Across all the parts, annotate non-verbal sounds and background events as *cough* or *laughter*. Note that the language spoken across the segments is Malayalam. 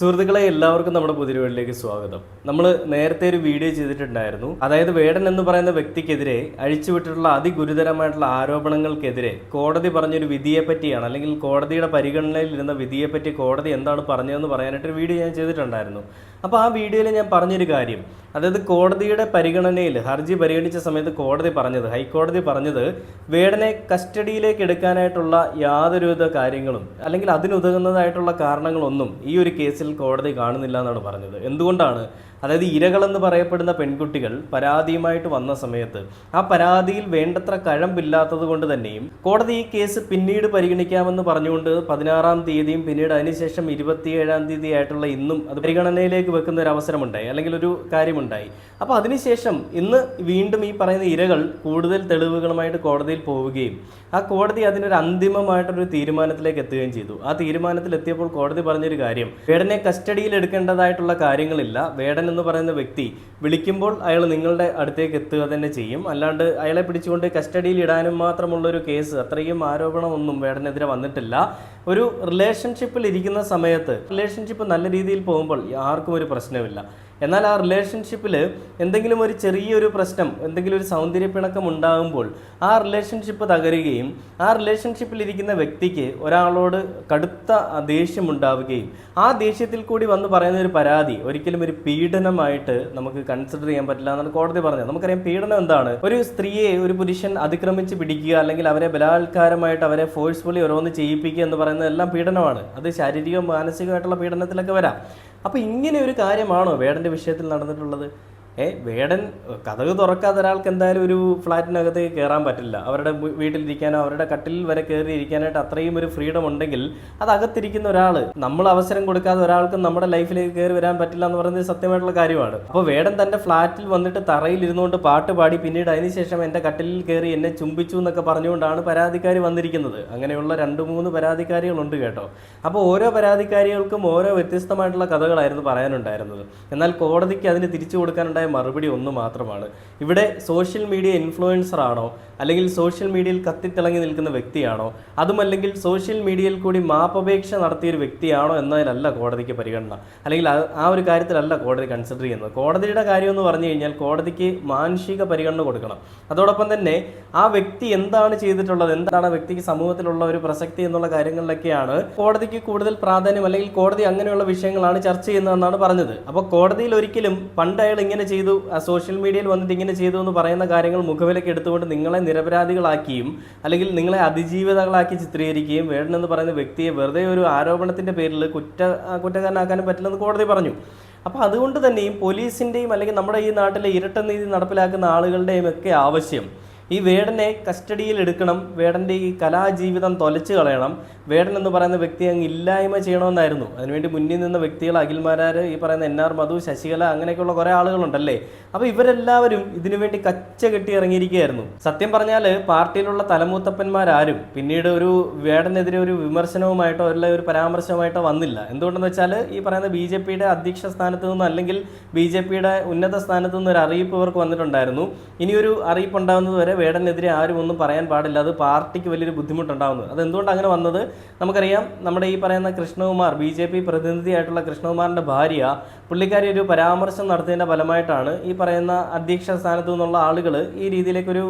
സുഹൃത്തുക്കളെ എല്ലാവർക്കും നമ്മുടെ പുതിരുവഴിലേക്ക് സ്വാഗതം. നമ്മൾ നേരത്തെ ഒരു വീഡിയോ ചെയ്തിട്ടുണ്ടായിരുന്നു. അതായത് വേടൻ എന്ന് പറയുന്ന വ്യക്തിക്കെതിരെ അഴിച്ചുവിട്ടിട്ടുള്ള അതിഗുരുതരമായിട്ടുള്ള ആരോപണങ്ങൾക്കെതിരെ കോടതി പറഞ്ഞൊരു വിധിയെ പറ്റിയാണ് അല്ലെങ്കിൽ കോടതിയുടെ പരിഗണനയിൽ ഇരുന്ന വിധിയെ പറ്റി കോടതി എന്താണ് പറഞ്ഞതെന്ന് പറയാനായിട്ട് ഒരു വീഡിയോ ഞാൻ ചെയ്തിട്ടുണ്ടായിരുന്നു. അപ്പോൾ ആ വീഡിയോയിൽ ഞാൻ പറഞ്ഞൊരു കാര്യം അതായത് കോടതിയുടെ പരിഗണനയിൽ ഹർജി പരിഗണിച്ച സമയത്ത് കോടതി പറഞ്ഞത് ഹൈക്കോടതി പറഞ്ഞത് വേടനെ കസ്റ്റഡിയിലേക്ക് എടുക്കാനായിട്ടുള്ള യാതൊരുവിധ കാര്യങ്ങളും അല്ലെങ്കിൽ അതിനുതകുന്നതായിട്ടുള്ള കാരണങ്ങളൊന്നും ഈ ഒരു കേസിൽ കോടതി കാണുന്നില്ല എന്നാണ് പറഞ്ഞത്. എന്തുകൊണ്ടാണ്? അതായത് ഇരകളെന്ന് പറയപ്പെടുന്ന പെൺകുട്ടികൾ പരാതിയുമായിട്ട് വന്ന സമയത്ത് ആ പരാതിയിൽ വേണ്ടത്ര കഴമ്പില്ലാത്തത് കൊണ്ട് തന്നെയും കോടതി ഈ കേസ് പിന്നീട് പരിഗണിക്കാമെന്ന് പറഞ്ഞുകൊണ്ട് പതിനാറാം തീയതിയും പിന്നീട് അതിനുശേഷം ഇരുപത്തിയേഴാം തീയതി ആയിട്ടുള്ള ഇന്നും അത് പരിഗണനയിലേക്ക് വെക്കുന്ന ഒരു അവസരമുണ്ടായി. അല്ലെങ്കിൽ ഒരു കാര്യമുണ്ടായി അപ്പോൾ അതിനുശേഷം ഇന്ന് വീണ്ടും ഈ പറയുന്ന ഇരകൾ കൂടുതൽ തെളിവുകളുമായിട്ട് കോടതിയിൽ പോവുകയും ആ കോടതി അതിനൊരു അന്തിമമായിട്ടൊരു തീരുമാനത്തിലേക്ക് എത്തുകയും ചെയ്തു. ആ തീരുമാനത്തിൽ എത്തിയപ്പോൾ കോടതി പറഞ്ഞൊരു കാര്യം വേടനെ കസ്റ്റഡിയിൽ എടുക്കേണ്ടതായിട്ടുള്ള കാര്യങ്ങളില്ല. വേടൻ എന്ന് പറയുന്ന വ്യക്തി വിളിക്കുമ്പോൾ അയാൾ നിങ്ങളുടെ അടുത്തേക്ക് എത്തുക തന്നെ ചെയ്യും. അല്ലാണ്ട് അയാളെ പിടിച്ചുകൊണ്ട് കസ്റ്റഡിയിൽ ഇടാനും മാത്രമുള്ള ഒരു കേസ് അത്രയും ആരോപണമൊന്നും വേടനെതിരെ വന്നിട്ടില്ല. ഒരു റിലേഷൻഷിപ്പിൽ ഇരിക്കുന്ന സമയത്ത് റിലേഷൻഷിപ്പ് നല്ല രീതിയിൽ പോകുമ്പോൾ ആർക്കും ഒരു പ്രശ്നമില്ല. എന്നാൽ ആ റിലേഷൻഷിപ്പിൽ എന്തെങ്കിലും ഒരു ചെറിയൊരു പ്രശ്നം എന്തെങ്കിലും ഒരു സൗന്ദര്യ പിണക്കം ഉണ്ടാകുമ്പോൾ ആ റിലേഷൻഷിപ്പ് തകരുകയും ആ റിലേഷൻഷിപ്പിൽ ഇരിക്കുന്ന വ്യക്തിക്ക് ഒരാളോട് കടുത്ത ദേഷ്യം ഉണ്ടാവുകയും ആ ദേഷ്യത്തിൽ കൂടി വന്ന് പറയുന്ന ഒരു പരാതി ഒരിക്കലും ഒരു പീഡനമായിട്ട് നമുക്ക് കൺസിഡർ ചെയ്യാൻ പറ്റില്ല എന്നാണ് കോടതി പറഞ്ഞത്. നമുക്കറിയാം പീഡനം എന്താണ്? ഒരു സ്ത്രീയെ ഒരു പുരുഷൻ അതിക്രമിച്ച് പിടിക്കുക അല്ലെങ്കിൽ അവരെ ബലാത്കാരമായിട്ട് അവരെ ഫോഴ്സ്ഫുള്ളി ഓരോന്ന് ചെയ്യിപ്പിക്കുക എന്ന് പറയുന്നത് എല്ലാം പീഡനമാണ്. അത് ശാരീരിക മാനസികമായിട്ടുള്ള പീഡനത്തിലൊക്കെ വരാം. അപ്പോൾ ഇങ്ങനെ ഒരു കാര്യമാണോ വേടന്റെ വിഷയത്തിൽ നടന്നിട്ടുള്ളത്? ഏ വേടൻ കഥക് തുറക്കാത്ത ഒരാൾക്ക് എന്തായാലും ഒരു ഫ്ലാറ്റിനകത്ത് കയറാൻ പറ്റില്ല. അവരുടെ വീട്ടിലിരിക്കാനോ അവരുടെ കട്ടിലിൽ വരെ കയറി ഇരിക്കാനായിട്ട് അത്രയും ഒരു ഫ്രീഡം ഉണ്ടെങ്കിൽ അത് അകത്തിരിക്കുന്ന ഒരാൾ നമ്മൾ അവസരം കൊടുക്കാതെ ഒരാൾക്ക് നമ്മുടെ ലൈഫിലേക്ക് കയറി വരാൻ പറ്റില്ല എന്ന് പറയുന്നത് സത്യമായിട്ടുള്ള കാര്യമാണ്. അപ്പോൾ വേടൻ തന്റെ ഫ്ലാറ്റിൽ വന്നിട്ട് തറയിൽ ഇരുന്നുകൊണ്ട് പാട്ട് പാടി പിന്നീട് അതിനുശേഷം എന്റെ കട്ടിലിൽ കയറി എന്നെ ചുംബിച്ചു എന്നൊക്കെ പറഞ്ഞുകൊണ്ടാണ് പരാതിക്കാർ വന്നിരിക്കുന്നത്. അങ്ങനെയുള്ള രണ്ട് മൂന്ന് പരാതിക്കാരികളുണ്ട് കേട്ടോ. അപ്പോൾ ഓരോ പരാതിക്കാരികൾക്കും ഓരോ വ്യത്യസ്തമായിട്ടുള്ള കഥകളായിരുന്നു പറയാനുണ്ടായിരുന്നത്. എന്നാൽ കോടതിക്ക് അതിന് തിരിച്ചു കൊടുക്കാനുണ്ടായ മറുപടി ഒന്ന് മാത്രമാണ്. ഇവിടെ സോഷ്യൽ മീഡിയ ഇൻഫ്ലുവൻസർ ആണോ? അല്ലെങ്കിൽ സോഷ്യൽ മീഡിയയിൽ കത്തിത്തിളങ്ങി നിൽക്കുന്ന വ്യക്തിയാണോ? അതുമല്ലെങ്കിൽ സോഷ്യൽ മീഡിയയിൽ കൂടി മാപ്പപേക്ഷ നടത്തിയ ഒരു വ്യക്തിയാണോ എന്നതിലല്ല കോടതിക്ക് പരിഗണന. അല്ലെങ്കിൽ ആ ഒരു കാര്യത്തിലല്ല കോടതി കൺസിഡർ ചെയ്യുന്നത്. കോടതിയുടെ കാര്യം എന്ന് പറഞ്ഞു കഴിഞ്ഞാൽ കോടതിക്ക് മാനുഷിക പരിഗണന കൊടുക്കണം. അതോടൊപ്പം തന്നെ ആ വ്യക്തി എന്താണ് ചെയ്തിട്ടുള്ളത് എന്താണ് ആ വ്യക്തിക്ക് സമൂഹത്തിലുള്ള ഒരു പ്രസക്തി എന്നുള്ള കാര്യങ്ങളിലൊക്കെയാണ് കോടതിക്ക് കൂടുതൽ പ്രാധാന്യം അല്ലെങ്കിൽ കോടതി അങ്ങനെയുള്ള വിഷയങ്ങളാണ് ചർച്ച ചെയ്യുന്നതെന്നാണ് പറഞ്ഞത്. അപ്പോൾ കോടതിയിൽ ഒരിക്കലും പണ്ട് അയാൾ ഇങ്ങനെ ചെയ്തു സോഷ്യൽ മീഡിയയിൽ വന്നിട്ട് ഇങ്ങനെ ചെയ്തു എന്ന് പറയുന്ന കാര്യങ്ങൾ മുഖവിലേക്ക് എടുത്തുകൊണ്ട് നിങ്ങളെ നിരപരാധികളാക്കിയും അല്ലെങ്കിൽ നിങ്ങളെ അതിജീവിതകളാക്കി ചിത്രീകരിക്കുകയും വേടൻ എന്ന് പറയുന്ന വ്യക്തിയെ വെറുതെ ഒരു ആരോപണത്തിന്റെ പേരിൽ കുറ്റ കുറ്റകാരനാക്കാനും പറ്റില്ലെന്ന് കോടതി പറഞ്ഞു. അപ്പോൾ അതുകൊണ്ട് തന്നെയും പോലീസിന്റെയും അല്ലെങ്കിൽ നമ്മുടെ ഈ നാട്ടിലെ ഇരട്ട നീതി നടപ്പിലാക്കുന്ന ആളുകളുടെയും ഒക്കെ ആവശ്യം ഈ വേടനെ കസ്റ്റഡിയിൽ എടുക്കണം വേടന്റെ ഈ കലാജീവിതം തൊലച്ചു കളയണം. വേടൻ എന്ന് പറയുന്ന വ്യക്തി അങ്ങ് ഇല്ലായ്മ ചെയ്യണമെന്നായിരുന്നു. അതിനുവേണ്ടി മുന്നിൽ നിന്ന വ്യക്തികൾ അഖിൽമാരാർ ഈ പറയുന്ന എൻ ആർ മധു ശശികല അങ്ങനെയൊക്കെയുള്ള കുറേ ആളുകളുണ്ടല്ലേ? അപ്പോൾ ഇവരെല്ലാവരും ഇതിനുവേണ്ടി കച്ച കെട്ടി ഇറങ്ങിയിരിക്കുകയായിരുന്നു. സത്യം പറഞ്ഞാൽ പാർട്ടിയിലുള്ള തലമൂത്തപ്പന്മാരാരും പിന്നീട് ഒരു വേടനെതിരെ ഒരു വിമർശനവുമായിട്ടോ അല്ല ഒരു പരാമർശവുമായിട്ടോ വന്നില്ല. എന്തുകൊണ്ടെന്ന് വെച്ചാൽ ഈ പറയുന്ന ബി ജെ പിയുടെ അധ്യക്ഷ സ്ഥാനത്ത് നിന്നും അല്ലെങ്കിൽ ബി ജെ പിയുടെ ഉന്നത സ്ഥാനത്ത് നിന്ന് ഒരു അറിയിപ്പ് ഇവർക്ക് വന്നിട്ടുണ്ടായിരുന്നു. ഇനിയൊരു അറിയിപ്പ് ഉണ്ടാകുന്നത് വരെ വേടനെതിരെ ആരും ഒന്നും പറയാൻ പാടില്ല. അത് പാർട്ടിക്ക് വലിയൊരു ബുദ്ധിമുട്ടുണ്ടാകുന്നത് അത് എന്തുകൊണ്ട് അങ്ങനെ വന്നത്? നമുക്കറിയാം നമ്മുടെ ഈ പറയുന്ന കൃഷ്ണകുമാർ ബി ജെ പി പ്രതിനിധിയായിട്ടുള്ള കൃഷ്ണകുമാറിന്റെ ഭാര്യ പുള്ളിക്കാരി ഒരു പരാമർശം നടത്തിയതിന്റെ ഫലമായിട്ടാണ് ഈ പറയുന്ന അധ്യക്ഷ സ്ഥാനത്തു നിന്നുള്ള ആളുകൾ ഈ രീതിയിലേക്കൊരു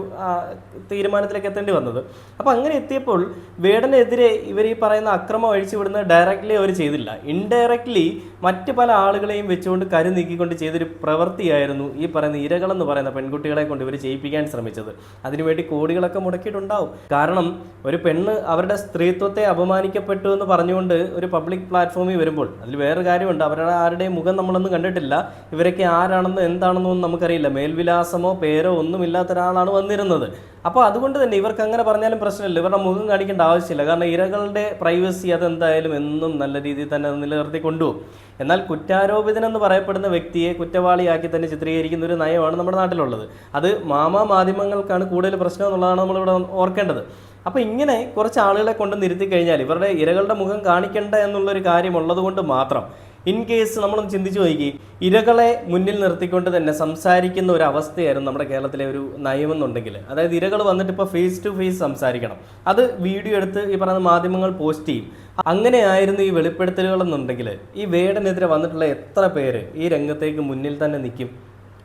തീരുമാനത്തിലേക്ക് എത്തേണ്ടി വന്നത്. അപ്പോൾ അങ്ങനെ എത്തിയപ്പോൾ വേടനെതിരെ ഇവർ ഈ പറയുന്ന അക്രമം അഴിച്ചുവിടുന്നത് ഡയറക്റ്റ്ലി അവർ ചെയ്തില്ല. ഇൻഡയറക്റ്റ്ലി മറ്റ് പല ആളുകളെയും വെച്ചുകൊണ്ട് കരു നീക്കിക്കൊണ്ട് ചെയ്തൊരു പ്രവൃത്തിയായിരുന്നു ഈ പറയുന്ന ഇരകളെന്ന് പറയുന്ന പെൺകുട്ടികളെ കൊണ്ട് ഇവർ ചെയ്യിപ്പിക്കാൻ ശ്രമിച്ചത്. അതിനുവേണ്ടി കോടികളൊക്കെ മുടക്കിയിട്ടുണ്ടാവും. കാരണം ഒരു പെണ്ണ് അവരുടെ സ്ത്രീത്വത്തെ അപമാനിക്കപ്പെട്ടു എന്ന് പറഞ്ഞുകൊണ്ട് ഒരു പബ്ലിക് പ്ലാറ്റ്ഫോമിൽ വരുമ്പോൾ അതിൽ വേറെ കാര്യമുണ്ട്. അവരുടെ ആരുടെയും മുഖം നമ്മളൊന്നും കണ്ടിട്ടില്ല. ഇവരൊക്കെ ആരാണെന്ന് എന്താണെന്നോ ഒന്നും നമുക്കറിയില്ല. മേൽവിലാസമോ പേരോ ഒന്നുമില്ലാത്ത ഒരാളാണ് വന്നിരുന്നത്. അപ്പോൾ അതുകൊണ്ട് തന്നെ ഇവർക്ക് അങ്ങനെ പറഞ്ഞാലും പ്രശ്നമില്ല. ഇവരുടെ മുഖം കാണിക്കേണ്ട ആവശ്യമില്ല. കാരണം ഇരകളുടെ പ്രൈവസി അതെന്തായാലും എന്നും നല്ല രീതിയിൽ തന്നെ നിലനിർത്തി കൊണ്ടുപോകും എന്നാൽ കുറ്റാരോപിതനെന്ന് പറയപ്പെടുന്ന വ്യക്തിയെ കുറ്റവാളിയാക്കി തന്നെ ചിത്രീകരിക്കുന്ന ഒരു നയമാണ് നമ്മുടെ നാട്ടിലുള്ളത്. അത് മാമാ മാധ്യമങ്ങൾക്കാണ് കൂടുതൽ പ്രശ്നം എന്നുള്ളതാണ് നമ്മളിവിടെ ഓർക്കേണ്ടത്. അപ്പോൾ ഇങ്ങനെ കുറച്ച് ആളുകളെ കൊണ്ട് നിർത്തി കഴിഞ്ഞാൽ ഇവരുടെ ഇരകളുടെ മുഖം കാണിക്കേണ്ട എന്നുള്ളൊരു കാര്യമുള്ളത് കൊണ്ട് മാത്രം ഇൻ കേസ് നമ്മളൊന്ന് ചിന്തിച്ചു നോക്കി ഇരകളെ മുന്നിൽ നിർത്തിക്കൊണ്ട് തന്നെ സംസാരിക്കുന്ന ഒരു അവസ്ഥയായിരുന്നു നമ്മുടെ കേരളത്തിലെ ഒരു നയമെന്നുണ്ടെങ്കിൽ. അതായത് ഇരകൾ വന്നിട്ട് ഇപ്പോൾ ഫേസ് ടു ഫേസ് സംസാരിക്കണം. അത് വീഡിയോ എടുത്ത് ഈ പറയുന്ന മാധ്യമങ്ങൾ പോസ്റ്റ് ചെയ്യും. അങ്ങനെയായിരുന്നു ഈ വെളിപ്പെടുത്തലുകൾ എന്നുണ്ടെങ്കിൽ ഈ വേടനെതിരെ വന്നിട്ടുള്ള എത്ര പേര് ഈ രംഗത്തേക്ക് മുന്നിൽ തന്നെ നിൽക്കും?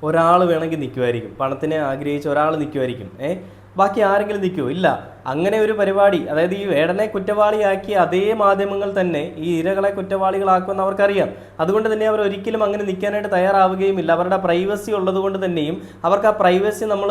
ഒരാൾ വേണമെങ്കിൽ നിൽക്കുമായിരിക്കും. പണത്തിനെ ആഗ്രഹിച്ച് ഒരാൾ നിൽക്കുമായിരിക്കും. ഏ? ബാക്കി ആരെങ്കിലും നിൽക്കുമോ ഇല്ല. അങ്ങനെ ഒരു പരിപാടി അതായത് ഈ വേടനെ കുറ്റവാളിയാക്കിയ അതേ മാധ്യമങ്ങൾ തന്നെ ഈ ഇരകളെ കുറ്റവാളികളാക്കുമെന്ന് അവർക്കറിയാം. അതുകൊണ്ട് തന്നെ അവർ ഒരിക്കലും അങ്ങനെ നിൽക്കാനായിട്ട് തയ്യാറാവുകയും ഇല്ല. അവരുടെ പ്രൈവസി ഉള്ളത് കൊണ്ട് തന്നെയും അവർക്ക് ആ പ്രൈവസി നമ്മൾ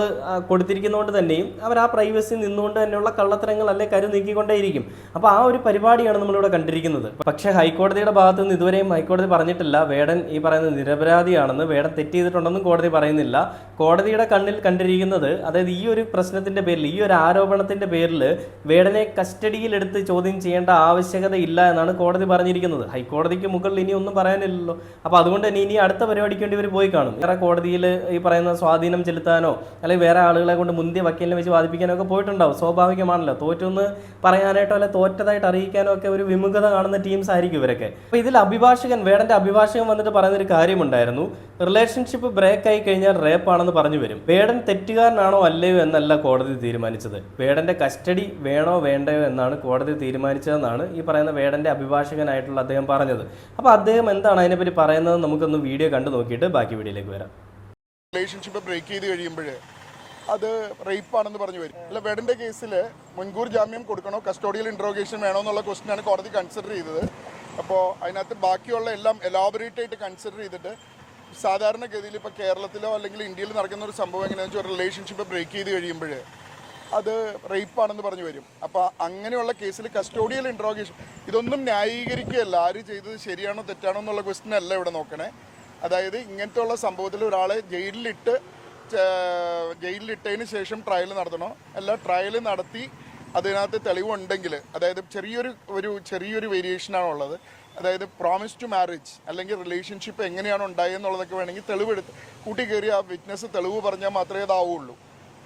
കൊടുത്തിരിക്കുന്നതുകൊണ്ട് തന്നെയും അവർ ആ പ്രൈവസി നിന്നുകൊണ്ട് തന്നെയുള്ള കള്ളത്തരങ്ങൾ അല്ലെ കരു നീക്കിക്കൊണ്ടേയിരിക്കും. അപ്പോൾ ആ ഒരു പരിപാടിയാണ് നമ്മളിവിടെ കണ്ടിരിക്കുന്നത്. പക്ഷേ ഹൈക്കോടതിയുടെ ഭാഗത്തു നിന്ന് ഇതുവരെയും ഹൈക്കോടതി പറഞ്ഞിട്ടില്ല. വേടൻ ഈ പറയുന്ന നിരപരാധിയാണെന്ന് വേടൻ തെറ്റ് ചെയ്തിട്ടുണ്ടെന്നും കോടതി പറയുന്നില്ല. കോടതിയുടെ കണ്ണിൽ കണ്ടിരിക്കുന്നത് അതായത് ഈ ഒരു പ്രശ്നത്തിന്റെ പേരിൽ ഈ ഒരു ആരോപണത്തിന്റെ പേരിൽ വേടനെ കസ്റ്റഡിയിലെടുത്ത് ചോദ്യം ചെയ്യേണ്ട ആവശ്യകത ഇല്ല എന്നാണ് കോടതി പറഞ്ഞിരിക്കുന്നത്. ഹൈക്കോടതിക്ക് മുകളിൽ ഇനി ഒന്നും പറയാനില്ലല്ലോ. അപ്പോൾ അതുകൊണ്ട് തന്നെ ഇനി അടുത്ത പരിപാടിക്ക് വേണ്ടി ഇവർ പോയി കാണും. വേറെ കോടതിയിൽ ഈ പറയുന്ന സ്വാധീനം ചെലുത്താനോ അല്ലെങ്കിൽ വേറെ ആളുകളെ കൊണ്ട് മുന്തിയ വക്കീലിനെ വെച്ച് വാദിപ്പിക്കാനോ ഒക്കെ പോയിട്ടുണ്ടാവും. സ്വാഭാവികമാണല്ലോ. തോറ്റെന്ന് പറയാനായിട്ടോ അല്ലെ തോറ്റതായിട്ട് അറിയിക്കാനോ ഒക്കെ ഒരു വിമുഖത കാണുന്ന ടീംസ് ആയിരിക്കും ഇവരൊക്കെ. അപ്പോൾ ഇതിൽ അഭിഭാഷകൻ വേടന്റെ അഭിഭാഷകൻ വന്നിട്ട് പറയുന്നൊരു കാര്യമുണ്ടായിരുന്നു. റിലേഷൻഷിപ്പ് ബ്രേക്ക് ആയി കഴിഞ്ഞാൽ റേപ്പ് ആണെന്ന് പറഞ്ഞു വരും. വേടൻ തെറ്റുകാരനാണോ അല്ലയോ എന്നല്ല കോടതി തീരുമാനിച്ചത്. വേടന്റെ കസ്റ്റഡി വേണോ വേണ്ടയോ എന്നാണ് കോടതി തീരുമാനിച്ചതെന്നാണ് ഈ പറയുന്ന വേടന്റെ അഭിഭാഷകനായിട്ടുള്ള അദ്ദേഹം പറഞ്ഞത്. അപ്പോൾ അദ്ദേഹം എന്താണ് അതിനെപ്പറ്റി പറയുന്നത് നമുക്കൊന്ന് വീഡിയോ കണ്ടു നോക്കിയിട്ട് ബാക്കി വീഡിയോയിലേക്ക് വരാം. റിലേഷൻഷിപ്പ് ബ്രേക്ക് ചെയ്ത് കഴിയുമ്പോൾ അത് റേപ്പാണെന്ന് പറഞ്ഞു വരും. അല്ല വേടന്റെ കേസിൽ മുൻകൂർ ജാമ്യം കൊടുക്കണോ കസ്റ്റോഡിയൽ ഇൻട്രോഗേഷൻ വേണോ എന്നുള്ള ക്വസ്റ്റിനാണ് കോടതി കൺസിഡർ ചെയ്തത്. അപ്പോൾ അതിനകത്ത് ബാക്കിയുള്ള എല്ലാം എലാബറേറ്റ് ആയിട്ട് കൺസിഡർ ചെയ്തിട്ട് സാധാരണഗതിയിൽ ഇപ്പോൾ കേരളത്തിലോ അല്ലെങ്കിൽ ഇന്ത്യയിൽ നടക്കുന്ന ഒരു സംഭവം എങ്ങനെയാണെന്ന് വെച്ചാൽ റിലേഷൻഷിപ്പ് ബ്രേക്ക് ചെയ്ത് കഴിയുമ്പോൾ അത് റേപ്പ് ആണെന്ന് പറഞ്ഞു വരും. അപ്പോൾ അങ്ങനെയുള്ള കേസിൽ കസ്റ്റോഡിയൽ ഇൻട്രോഗേഷൻ ഇതൊന്നും ന്യായീകരിക്കുകയല്ല. ആര് ചെയ്തത് ശരിയാണോ തെറ്റാണോ എന്നുള്ള ക്വസ്റ്റ്യൻ അല്ല ഇവിടെ നോക്കണേ. അതായത് ഇങ്ങനത്തെ ഉള്ള സംഭവത്തിൽ ഒരാളെ ജയിലിലിട്ട് ജയിലിലിട്ടതിന് ശേഷം ട്രയൽ നടത്തണോ. അല്ല ട്രയൽ നടത്തി അതിനകത്ത് തെളിവുണ്ടെങ്കിൽ അതായത് ചെറിയൊരു ഒരു ചെറിയൊരു വേരിയേഷനാണ് ഉള്ളത് അതായത് പ്രോമിസ് ടു മാരേജ് അല്ലെങ്കിൽ റിലേഷൻഷിപ്പ് എങ്ങനെയാണ് ഉണ്ടായെന്നുള്ളതൊക്കെ വേണമെങ്കിൽ തെളിവെടുത്ത് കൂട്ടി കയറി ആ വിറ്റ്നസ് തെളിവ് പറഞ്ഞാൽ മാത്രമേ അതാവുള്ളൂ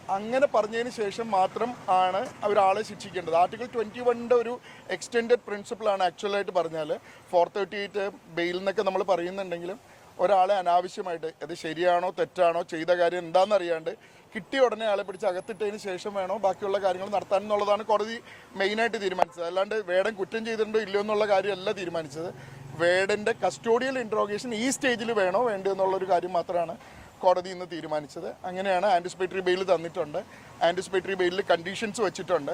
അങ്ങനെ പറഞ്ഞതിന് ശേഷം മാത്രം ആണ് ഒരാളെ ശിക്ഷിക്കേണ്ടത്. ആർട്ടിക്കിൾ ട്വന്റി വണ്ണിന്റെ ഒരു എക്സ്റ്റെൻഡഡ് പ്രിൻസിപ്പിളാണ് ആക്ച്വലായിട്ട് പറഞ്ഞാൽ ഫോർ തേർട്ടി എയ്റ്റ് ബെയിൽ എന്നൊക്കെ നമ്മൾ പറയുന്നുണ്ടെങ്കിലും ഒരാളെ അനാവശ്യമായിട്ട് അത് ശരിയാണോ തെറ്റാണോ ചെയ്ത കാര്യം എന്താണെന്ന് അറിയാണ്ട് കിട്ടിയ ഉടനെ ആളെ പിടിച്ച് അകത്തിട്ടതിന് ശേഷം വേണോ ബാക്കിയുള്ള കാര്യങ്ങൾ നടത്താൻ എന്നുള്ളതാണ് കോടതി മെയിനായിട്ട് തീരുമാനിച്ചത്. അല്ലാണ്ട് വേടം കുറ്റം ചെയ്തിട്ടുണ്ടോ ഇല്ലയോ എന്നുള്ള കാര്യമല്ല തീരുമാനിച്ചത്. വേടന്റെ കസ്റ്റോഡിയൽ ഇൻട്രോഗേഷൻ ഈ സ്റ്റേജിൽ വേണോ വേണ്ടോ എന്നുള്ളൊരു കാര്യം മാത്രമാണ് കോടതി ഇന്ന് തീരുമാനിച്ചത്. അങ്ങനെയാണ് ആന്റിസിപ്പേറ്ററി ബെയിൽ തന്നിട്ടുണ്ട്. ആന്റിസിപ്പേറ്ററി ബെയിലിൽ കണ്ടീഷൻസ് വെച്ചിട്ടുണ്ട്.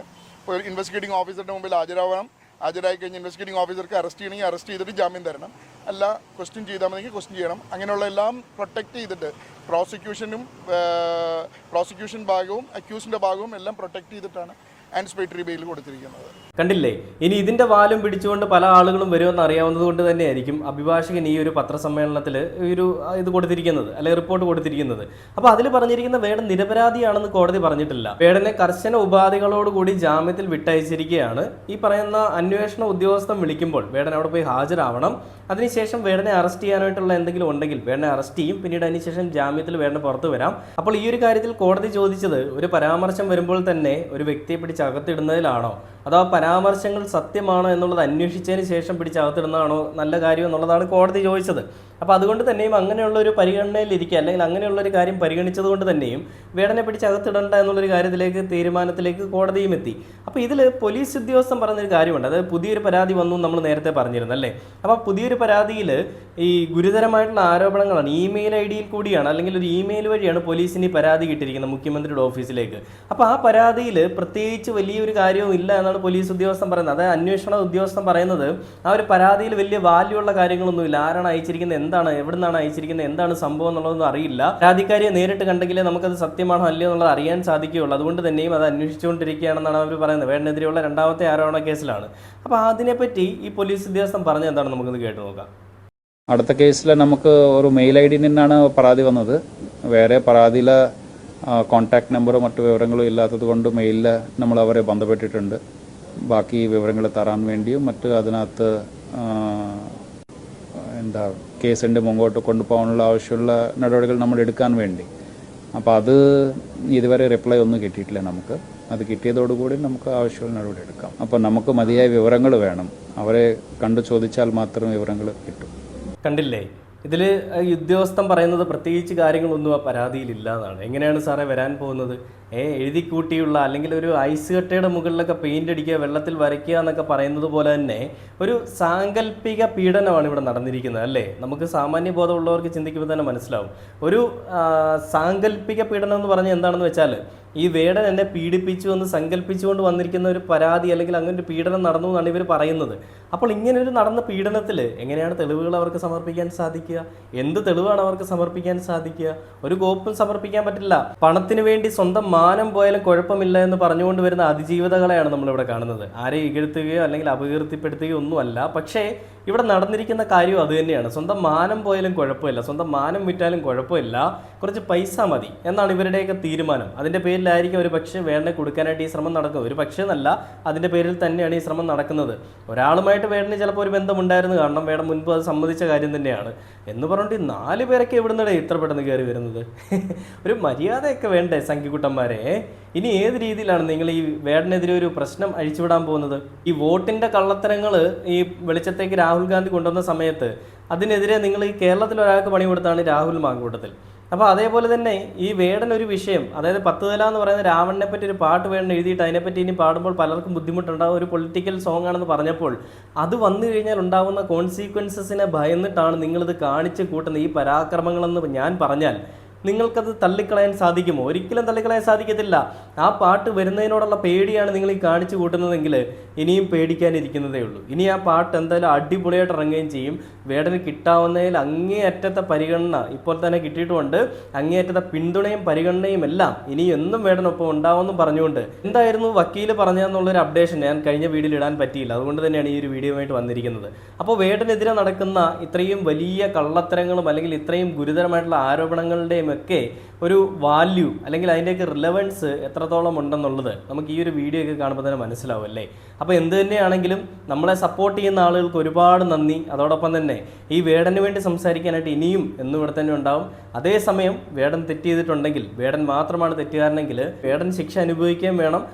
ഇൻവെസ്റ്റിഗേറ്റിംഗ് ഓഫീസറുടെ മുമ്പിൽ ഹാജരാവണം. ഹാജരായി കഴിഞ്ഞ് ഇൻവെസ്റ്റിഗേറ്റിംഗ് ഓഫീസർക്ക് അറസ്റ്റ് ചെയ്യണമെങ്കിൽ അറസ്റ്റ് ചെയ്തിട്ട് ജാമ്യം തരണം. അല്ല ക്വസ്റ്റ്യൻ ചെയ്താൽ മതി ക്വസ്റ്റ്യൻ ചെയ്യണം. അങ്ങനെയുള്ള എല്ലാം പ്രൊട്ടക്റ്റ് ചെയ്തിട്ട് പ്രോസിക്യൂഷനും പ്രോസിക്യൂഷൻ ഭാഗവും അക്യൂസിന്റെ ഭാഗവും എല്ലാം പ്രൊട്ടക്റ്റ് ചെയ്തിട്ടാണ് ആന്റിസിപ്പേറ്ററി ബെയിൽ കൊടുത്തിരിക്കുന്നത്. കണ്ടില്ലേ? ഇനി ഇതിന്റെ വാലും പിടിച്ചുകൊണ്ട് പല ആളുകളും വരുമെന്ന് അറിയാവുന്നത് കൊണ്ട് തന്നെയായിരിക്കും അഭിഭാഷകൻ ഈ ഒരു പത്രസമ്മേളനത്തിൽ ഒരു ഇത് കൊടുത്തിരിക്കുന്നത് അല്ലെങ്കിൽ റിപ്പോർട്ട് കൊടുത്തിരിക്കുന്നത്. അപ്പോൾ അതിൽ പറഞ്ഞിരിക്കുന്ന വേടൻ നിരപരാധിയാണെന്ന് കോടതി പറഞ്ഞിട്ടില്ല. വേടനെ കർശന ഉപാധികളോടുകൂടി ജാമ്യത്തിൽ വിട്ടയച്ചിരിക്കുകയാണ്. ഈ പറയുന്ന അന്വേഷണ ഉദ്യോഗസ്ഥൻ വിളിക്കുമ്പോൾ വേടൻ അവിടെ പോയി ഹാജരാവണം. അതിനുശേഷം വേടനെ അറസ്റ്റ് ചെയ്യാനായിട്ടുള്ള എന്തെങ്കിലും ഉണ്ടെങ്കിൽ വേടനെ അറസ്റ്റ് ചെയ്യും. പിന്നീട് അതിനുശേഷം ജാമ്യത്തിൽ വേടനെ പുറത്തു വരാം. അപ്പോൾ ഈ ഒരു കാര്യത്തിൽ കോടതി ചോദിച്ചത് ഒരു പരാമർശം വരുമ്പോൾ തന്നെ ഒരു വ്യക്തിയെ പിടിച്ച് അകത്തിടുന്നതിലാണോ അതോ പരാമർശങ്ങൾ സത്യമാണോ എന്നുള്ളത് അന്വേഷിച്ചതിന് ശേഷം പിടിച്ച് അകത്തിടുന്നതാണോ നല്ല കാര്യം എന്നുള്ളതാണ് കോടതി ചോദിച്ചത്. അപ്പോൾ അതുകൊണ്ട് തന്നെയും അങ്ങനെയുള്ള ഒരു പരിഗണനയിലിരിക്കുക അല്ലെങ്കിൽ അങ്ങനെയുള്ള ഒരു കാര്യം പരിഗണിച്ചത് കൊണ്ട് തന്നെയും വേടനെ പിടിച്ച് അകത്തിടണ്ട എന്നുള്ളൊരു കാര്യത്തിലേക്ക് തീരുമാനത്തിലേക്ക് കോടതിയും എത്തി. അപ്പോൾ ഇതിൽ പോലീസ് ഉദ്യോഗസ്ഥൻ പറഞ്ഞൊരു കാര്യമുണ്ട്. അതായത് പുതിയൊരു പരാതി വന്നു നമ്മൾ നേരത്തെ പറഞ്ഞിരുന്നു അല്ലേ? അപ്പോൾ പുതിയൊരു പരാതിയിൽ ഈ ഗുരുതരമായിട്ടുള്ള ആരോപണങ്ങളാണ്. ഇമെയിൽ ഐ ഡിയിൽ കൂടിയാണ് അല്ലെങ്കിൽ ഒരു ഇമെയിൽ വഴിയാണ് പോലീസിന് ഈ പരാതി കിട്ടിയിരിക്കുന്നത് മുഖ്യമന്ത്രിയുടെ ഓഫീസിലേക്ക്. അപ്പോൾ ആ പരാതിയിൽ പ്രത്യേകിച്ച് വലിയൊരു കാര്യവും ഇല്ല എന്നാണ് പോലീസ് ഉദ്യോഗസ്ഥൻ പറയുന്നത്. അതായത് അന്വേഷണ ഉദ്യോഗസ്ഥൻ പറയുന്നത് ആ ഒരു പരാതിയിൽ വലിയ വാല്യൂ ഉള്ള കാര്യങ്ങളൊന്നുമില്ല. ആരാണ് അയച്ചിരിക്കുന്നത് എന്താണ് എവിടെ നിന്നാണ് അയച്ചിരിക്കുന്നത് എന്താണ് സംഭവം എന്നുള്ളതൊന്നും അറിയില്ല. പരാതിക്കാരിയെ നേരിട്ട് കണ്ടെങ്കിലേ നമുക്കത് സത്യമാണോ അല്ലയോ എന്നുള്ളത് അറിയാൻ സാധിക്കുകയുള്ളൂ. അതുകൊണ്ട് തന്നെയും അത് അന്വേഷിച്ചുകൊണ്ടിരിക്കുകയാണെന്നാണ് അവർ പറയുന്നത്. വേടനെതിരെയുള്ള രണ്ടാമത്തെ ആരോപണ കേസിലാണ്. അപ്പോൾ അതിനെപ്പറ്റി ഈ പോലീസ് ഉദ്യോഗസ്ഥൻ പറഞ്ഞത് എന്താണ്? നമുക്കൊന്ന് കേട്ടു നോക്കാം. അടുത്ത കേസിൽ നമുക്ക് ഒരു മെയിൽ ഐ ഡി നിന്നാണ് പരാതി വന്നത്. വേറെ പരാതിയിലെ കോൺടാക്ട് നമ്പറോ മറ്റു വിവരങ്ങളോ ഇല്ലാത്തത് കൊണ്ട് മെയിലിൽ നമ്മൾ അവരെ ബന്ധപ്പെട്ടിട്ടുണ്ട്. ബാക്കി വിവരങ്ങൾ തരാൻ വേണ്ടിയും മറ്റ് അതിനകത്ത് എന്താ കേസിന്റെ മുമ്പോട്ട് കൊണ്ടുപോകാനുള്ള ആവശ്യമുള്ള നടപടികൾ നമ്മൾ എടുക്കാൻ വേണ്ടി. അപ്പോൾ അത് ഇതുവരെ റിപ്ലൈ ഒന്നും കിട്ടിയിട്ടില്ല നമുക്ക്. അത് കിട്ടിയതോടുകൂടി നമുക്ക് ആവശ്യമുള്ള നടപടി എടുക്കാം. അപ്പോൾ നമുക്ക് മതിയായ വിവരങ്ങൾ വേണം. അവരെ കണ്ടു ചോദിച്ചാൽ മാത്രം വിവരങ്ങൾ കിട്ടും. കണ്ടില്ലേ? ഇതിൽ ഈ ഉദ്യോഗസ്ഥൻ പറയുന്നത് പ്രത്യേകിച്ച് കാര്യങ്ങളൊന്നും ആ പരാതിയിലില്ല എന്നാണ്. എങ്ങനെയാണ് സാറേ വരാൻ പോകുന്നത്? ഏ എഴുതി കൂട്ടിയുള്ള അല്ലെങ്കിൽ ഒരു ഐസ് കട്ടയുടെ മുകളിലൊക്കെ പെയിന്റ് അടിക്കുക വെള്ളത്തിൽ വരയ്ക്കുക എന്നൊക്കെ പറയുന്നത് പോലെ തന്നെ ഒരു സാങ്കല്പിക പീഡനമാണ് ഇവിടെ നടന്നിരിക്കുന്നത് അല്ലേ? നമുക്ക് സാമാന്യ ബോധമുള്ളവർക്ക് ചിന്തിക്കുമ്പോൾ തന്നെ മനസ്സിലാവും. ഒരു സാങ്കല്പിക പീഡനം എന്ന് പറഞ്ഞാൽ എന്താണെന്ന് വെച്ചാൽ ഈ വേടൻ എന്നെ പീഡിപ്പിച്ചു എന്ന് സങ്കല്പിച്ചുകൊണ്ട് വന്നിരിക്കുന്ന ഒരു പരാതി അല്ലെങ്കിൽ അങ്ങനെ ഒരു പീഡനം നടന്നു എന്നാണ് ഇവർ പറയുന്നത്. അപ്പോൾ ഇങ്ങനെ ഒരു നടന്ന പീഡനത്തിൽ എങ്ങനെയാണ് തെളിവുകൾ അവർക്ക് സമർപ്പിക്കാൻ സാധിക്കുക? എന്ത് തെളിവാണ് അവർക്ക് സമർപ്പിക്കാൻ സാധിക്കുക? ഒരു കോപ്പും സമർപ്പിക്കാൻ പറ്റില്ല. പണത്തിന് വേണ്ടി സ്വന്തം മാനം പോയാലും കുഴപ്പമില്ല എന്ന് പറഞ്ഞുകൊണ്ട് വരുന്ന അതിജീവിതകളെയാണ് നമ്മളിവിടെ കാണുന്നത്. ആരെ ഇകഴ്ത്തുകയോ അല്ലെങ്കിൽ അപകീർത്തിപ്പെടുത്തുകയോ ഒന്നുമല്ല. പക്ഷേ ഇവിടെ നടന്നിരിക്കുന്ന കാര്യം അത് തന്നെയാണ്. സ്വന്തം മാനം പോയാലും കുഴപ്പമില്ല. സ്വന്തം മാനം വിറ്റാലും കുഴപ്പമില്ല. കുറച്ച് പൈസ മതി. എന്നാണ് ഇവരുടെയൊക്കെ തീരുമാനം. അതിന്റെ പേരിലായിരിക്കും ഒരു പക്ഷേ വേണ്ടനെ കൊടുക്കാനായിട്ട് ഈ ശ്രമം നടക്കുന്നത്. ഒരു പക്ഷേ എന്നല്ല അതിന്റെ പേരിൽ തന്നെയാണ് ഈ ശ്രമം നടക്കുന്നത്. ഒരാളുമായിട്ട് വേടന് ചിലപ്പോൾ ഒരു ബന്ധമുണ്ടായിരുന്നു. കാരണം വേണം മുൻപ് അത് സമ്മതിച്ച കാര്യം തന്നെയാണ്. എന്ന് പറഞ്ഞിട്ട് നാല് പേരൊക്കെ ഇവിടുന്നിടെ ഇത്ര പെട്ടെന്ന് കയറി വരുന്നത്? *laughs* ഒരു മര്യാദയൊക്കെ വേണ്ടേ സംഖ്യക്കുട്ടന്മാരെ ഇനി ഏത് രീതിയിലാണ് നിങ്ങൾ ഈ വേടനെതിരെ ഒരു പ്രശ്നം അഴിച്ചുവിടാൻ പോകുന്നത്? ഈ വോട്ടിന്റെ കള്ളത്തരങ്ങൾ ഈ വെളിച്ചത്തേക്ക് രാഹുൽ ഗാന്ധി കൊണ്ടുവന്ന സമയത്ത് അതിനെതിരെ നിങ്ങൾ ഈ കേരളത്തിൽ ഒരാൾക്ക് പണി കൊടുത്താണ് രാഹുൽ മാങ്കൂട്ടത്തിൽ. അപ്പോൾ അതേപോലെ തന്നെ ഈ വേടൻ ഒരു വിഷയം അതായത് പത്ത് തല എന്ന് പറയുന്ന രാവണനെ പറ്റി ഒരു പാട്ട് വേണം എഴുതിയിട്ട് അതിനെപ്പറ്റി ഇനി പാടുമ്പോൾ പലർക്കും ബുദ്ധിമുട്ടുണ്ടാകും ഒരു പൊളിറ്റിക്കൽ സോങ് ആണെന്ന് പറഞ്ഞപ്പോൾ അത് വന്നു കഴിഞ്ഞാൽ ഉണ്ടാകുന്ന കോൺസിക്വൻസസിനെ ഭയന്നിട്ടാണ് നിങ്ങളിത് കാണിച്ച് കൂട്ടുന്ന ഈ പരാക്രമങ്ങളെന്ന് ഞാൻ പറഞ്ഞാൽ നിങ്ങൾക്കത് തള്ളിക്കളയാൻ സാധിക്കുമോ? ഒരിക്കലും തള്ളിക്കളയാൻ സാധിക്കത്തില്ല. ആ പാട്ട് വരുന്നതിനോടുള്ള പേടിയാണ് നിങ്ങൾ ഈ കാണിച്ചു കൂട്ടുന്നതെങ്കിൽ ഇനിയും പേടിക്കാനിരിക്കുന്നതേ ഉള്ളൂ. ഇനി ആ പാട്ട് എന്തായാലും അടിപൊളിയായിട്ട് ഇറങ്ങുകയും ചെയ്യും. വേടന് കിട്ടാവുന്നതിൽ അങ്ങേയറ്റത്തെ പരിഗണന ഇപ്പോൾ തന്നെ കിട്ടിയിട്ടുമുണ്ട്. അങ്ങേയറ്റത്തെ പിന്തുണയും പരിഗണനയും എല്ലാം ഇനി എന്നും വേടനൊപ്പം ഉണ്ടാവുമെന്നും പറഞ്ഞുകൊണ്ട് എന്തായിരുന്നു വക്കീൽ പറഞ്ഞതെന്നുള്ളൊരു അപ്ഡേഷൻ ഞാൻ കഴിഞ്ഞ വീഡിയോയിൽ ഇടാൻ പറ്റിയില്ല. അതുകൊണ്ട് തന്നെയാണ് ഈ ഒരു വീഡിയോയുമായിട്ട് വന്നിരിക്കുന്നത്. അപ്പോൾ വേടനെതിരെ നടക്കുന്ന ഇത്രയും വലിയ കള്ളത്തരങ്ങളും അല്ലെങ്കിൽ ഇത്രയും ഗുരുതരമായിട്ടുള്ള ആരോപണങ്ങളുടെയും ഒക്കെ ഒരു വാല്യൂ അല്ലെങ്കിൽ അതിന്റെയൊക്കെ റിലവൻസ് എത്രത്തോളം ഉണ്ടെന്നുള്ളത് നമുക്ക് ഈ ഒരു വീഡിയോ ഒക്കെ കാണുമ്പോൾ തന്നെ മനസ്സിലാവും അല്ലേ? അപ്പോൾ എന്ത് തന്നെയാണെങ്കിലും നമ്മളെ സപ്പോർട്ട് ചെയ്യുന്ന ആളുകൾക്ക് ഒരുപാട് നന്ദി. അതോടൊപ്പം തന്നെ ഈ വേടന് വേണ്ടി സംസാരിക്കാനായിട്ട് ഇനിയും എന്നും ഇവിടെ തന്നെ ഉണ്ടാവും. അതേസമയം വേടൻ തെറ്റ് ചെയ്തിട്ടുണ്ടെങ്കിൽ വേടൻ മാത്രമാണ് തെറ്റുകാരനെങ്കിൽ വേടൻ ശിക്ഷ അനുഭവിക്കുകയും വേണം.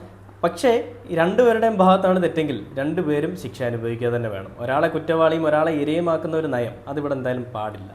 പക്ഷേ രണ്ടുപേരുടെയും ഭാഗത്താണ് തെറ്റെങ്കിൽ രണ്ടുപേരും ശിക്ഷ അനുഭവിക്കുക തന്നെ വേണം. ഒരാളെ കുറ്റവാളിയും ഒരാളെ ഇരയുമാക്കുന്ന ഒരു നയം അതിവിടെ എന്തായാലും പാടില്ല.